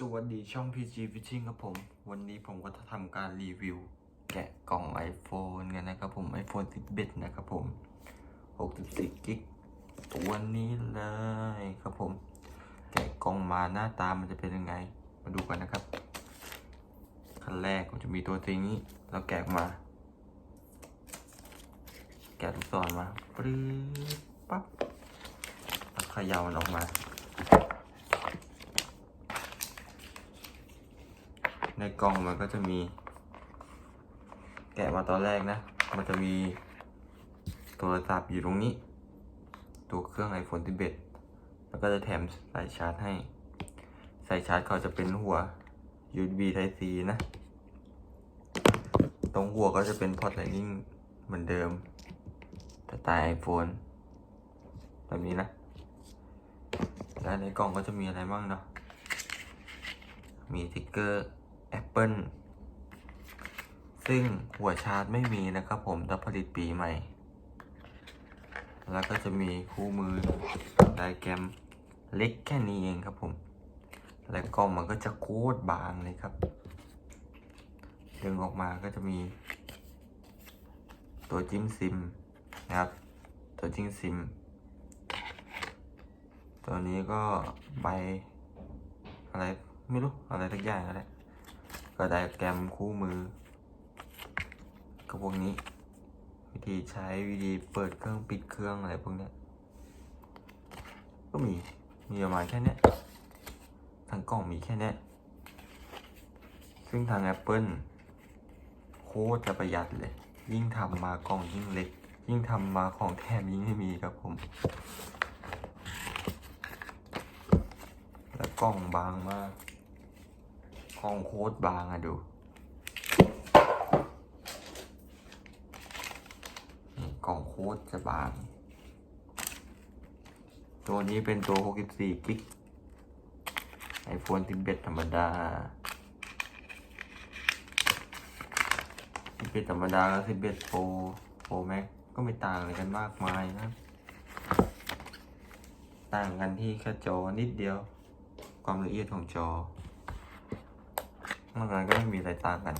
สวัสดีช่อง PG Fishing ครับผม วันนี้ผมก็จะทำการรีวิว แกะกล่อง iPhone กันนะครับผม iPhone 11 นะครับผม 64กิกตัวนี้เลยครับผม แกะกล่องมาหน้าตามันจะเป็นยังไง มาดูกันนะครับขั้นแรกก็จะมีตัวจริงนี้แล้วแกะมา แกะลูกศรมาปรึ๊บปั๊บแล้วเขย่ามันออกมา ใน กล่องมันก็จะมี แกะมาตอนแรกนะ มันจะมีโทรศัพท์อยู่ตรงนี้ ตัวเครื่อง iPhone 11 แล้วก็จะแถมสายชาร์จให้ สายชาร์จเขาจะเป็นหัว USB Type C นะ ตรงหัวก็จะเป็นพอร์ต Lightning เหมือนเดิมสไตล์ iPhone แบบนี้นะ และในกล่องก็จะมีอะไรบ้างเนาะ มีสติ๊กเกอร์ Apple ซึ่งหัวชาร์จไม่มีนะครับผมแต่ผลิตปีใหม่ แล้วก็จะมีคู่มือไดแกรมเล็กแค่นี้เองครับผม และกล่องมันก็จะโคตรบางเลยครับ ดึงออกมาก็จะมี ตัวจิ้มซิมนะครับ ตัวจิ้มซิม ตัวนี้ก็ใบอะไรไม่รู้อะไรทักอย่างก็ได้ ก็ไดแกรมคู่มือ ก็พวกนี้ วิธีใช้วิธีเปิดเครื่องปิดเครื่องอะไรพวกนี้ก็มีมีประมาณแค่เนี้ยทางกล่องมีแค่เนี้ยซึ่งทาง Apple โคตรจะประหยัดเลย ยิ่งทำมากล่องยิ่งเล็ก ยิ่งทำมาของแถมยิ่งไม่มีครับผม แล้วกล่องบางมาก กล่องโคตรบางอะดูกล่องโคตรจะบาง ตัวนี้เป็นตัว 64 กิก iPhone 11 ธรรมดา11ธรรมดากับ11 Pro Pro Max ก็ไม่ต่างอะไรกันมากมายนะ ต่างกันที่แค่จอนิดเดียว ความละเอียดของจอ นอกนั้นก็ไม่มีอะไรต่างกัน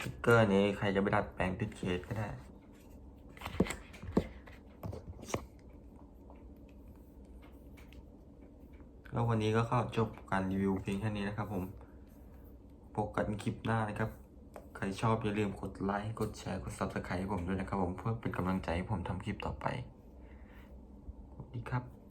สติ๊กเกอร์นี้ใครจะไปดัดแปลงติดเคสก็ได้แล้ววันนี้ก็เข้าจบการรีวิวเพียงแค่นี้นะครับผมพบกันคลิปหน้านะครับ ใครชอบอย่าลืมกดไลค์ กดแชร์ กด subscribe ให้ผมด้วยนะครับผมเพื่อเป็นกำลังใจให้ผมทำคลิปต่อไป ดีครับ